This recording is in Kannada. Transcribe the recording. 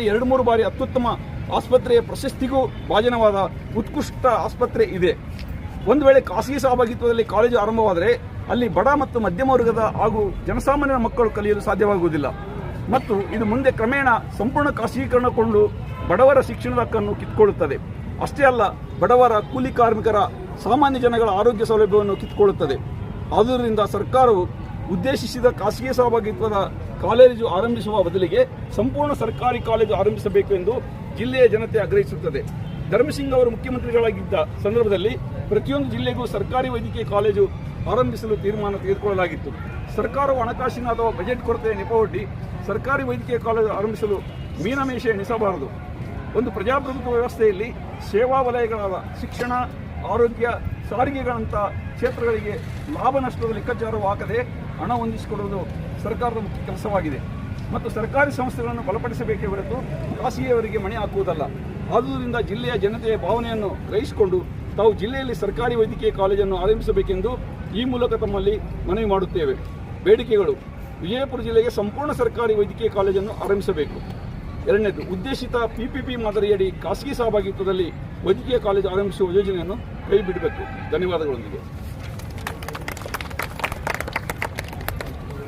ಎರಡು ಮೂರು ಬಾರಿ ಅತ್ಯುತ್ತಮ ಆಸ್ಪತ್ರೆಯ ಪ್ರಶಸ್ತಿಗೂ ಭಾಜನವಾದ ಉತ್ಕೃಷ್ಟ ಆಸ್ಪತ್ರೆ ಇದೆ. ಒಂದು ವೇಳೆ ಖಾಸಗಿ ಸಹಭಾಗಿತ್ವದಲ್ಲಿ ಕಾಲೇಜು ಆರಂಭವಾದರೆ ಅಲ್ಲಿ ಬಡ ಮತ್ತು ಮಧ್ಯಮ ವರ್ಗದ ಹಾಗೂ ಜನಸಾಮಾನ್ಯರ ಮಕ್ಕಳು ಕಲಿಯಲು ಸಾಧ್ಯವಾಗುವುದಿಲ್ಲ. ಮತ್ತು ಇದು ಮುಂದೆ ಕ್ರಮೇಣ ಸಂಪೂರ್ಣ ಖಾಸಗೀಕರಣಗೊಂಡು ಬಡವರ ಶಿಕ್ಷಣದ ಹಕ್ಕನ್ನು ಕಿತ್ಕೊಳ್ಳುತ್ತದೆ. ಅಷ್ಟೇ ಅಲ್ಲ, ಬಡವರ ಕೂಲಿ ಕಾರ್ಮಿಕರ ಸಾಮಾನ್ಯ ಜನಗಳ ಆರೋಗ್ಯ ಸೌಲಭ್ಯವನ್ನು ಕಿತ್ಕೊಳ್ಳುತ್ತದೆ. ಆದ್ದರಿಂದ ಸರ್ಕಾರವು ಉದ್ದೇಶಿಸಿದ ಖಾಸಗಿ ಸಹಭಾಗಿತ್ವದ ಕಾಲೇಜು ಆರಂಭಿಸುವ ಬದಲಿಗೆ ಸಂಪೂರ್ಣ ಸರ್ಕಾರಿ ಕಾಲೇಜು ಆರಂಭಿಸಬೇಕು ಎಂದು ಜಿಲ್ಲೆಯ ಜನತೆ ಆಗ್ರಹಿಸುತ್ತದೆ. ಧರ್ಮಸಿಂಗ್ ಅವರು ಮುಖ್ಯಮಂತ್ರಿಗಳಾಗಿದ್ದ ಸಂದರ್ಭದಲ್ಲಿ ಪ್ರತಿಯೊಂದು ಜಿಲ್ಲೆಗೂ ಸರ್ಕಾರಿ ವೈದ್ಯಕೀಯ ಕಾಲೇಜು ಆರಂಭಿಸಲು ತೀರ್ಮಾನ ತೆಗೆದುಕೊಳ್ಳಲಾಗಿತ್ತು. ಸರ್ಕಾರವು ಹಣಕಾಸಿನ ಅಥವಾ ಬಜೆಟ್ ಕೊರತೆಯ ನೆಪವೊಡ್ಡಿ ಸರ್ಕಾರಿ ವೈದ್ಯಕೀಯ ಕಾಲೇಜು ಆರಂಭಿಸಲು ಮೀನಮೇಷ ಎಣಿಸಬಾರದು ಒಂದು ಪ್ರಜಾಪ್ರಭುತ್ವ ವ್ಯವಸ್ಥೆಯಲ್ಲಿ ಸೇವಾ ವಲಯಗಳಾದ ಶಿಕ್ಷಣ ಆರೋಗ್ಯ ಸಾರಿಗೆಗಳಂಥ ಕ್ಷೇತ್ರಗಳಿಗೆ ಲಾಭ ನಷ್ಟದ ಲೆಕ್ಕಾಚಾರ ಹಾಕದೆ ಹಣ ಹೊಂದಿಸಿಕೊಡುವುದು ಸರ್ಕಾರದ ಮುಖ್ಯ ಕೆಲಸವಾಗಿದೆ. ಮತ್ತು ಸರ್ಕಾರಿ ಸಂಸ್ಥೆಗಳನ್ನು ಬಲಪಡಿಸಬೇಕೇ ಹೊರತು ಖಾಸಗಿಯವರಿಗೆ ಮಣೆ ಹಾಕುವುದಲ್ಲ. ಆದುದರಿಂದ ಜಿಲ್ಲೆಯ ಜನತೆಯ ಭಾವನೆಯನ್ನು ಗ್ರಹಿಸಿಕೊಂಡು ತಾವು ಜಿಲ್ಲೆಯಲ್ಲಿ ಸರ್ಕಾರಿ ವೈದ್ಯಕೀಯ ಕಾಲೇಜನ್ನು ಆರಂಭಿಸಬೇಕೆಂದು ಈ ಮೂಲಕ ತಮ್ಮಲ್ಲಿ ಮನವಿ ಮಾಡುತ್ತೇವೆ. ಬೇಡಿಕೆಗಳು. ವಿಜಯಪುರ ಜಿಲ್ಲೆಗೆ ಸಂಪೂರ್ಣ ಸರ್ಕಾರಿ ವೈದ್ಯಕೀಯ ಕಾಲೇಜನ್ನು ಆರಂಭಿಸಬೇಕು. ಎರಡನೇದು ಉದ್ದೇಶಿತ ಪಿಪಿಪಿ ಮಾದರಿಯಡಿ ಖಾಸಗಿ ಸಹಭಾಗಿತ್ವದಲ್ಲಿ ವೈದ್ಯಕೀಯ ಕಾಲೇಜು ಆರಂಭಿಸುವ ಯೋಜನೆಯನ್ನು ಕೈ ಬಿಡಬೇಕು ಧನ್ಯವಾದಗಳೊಂದಿಗೆ.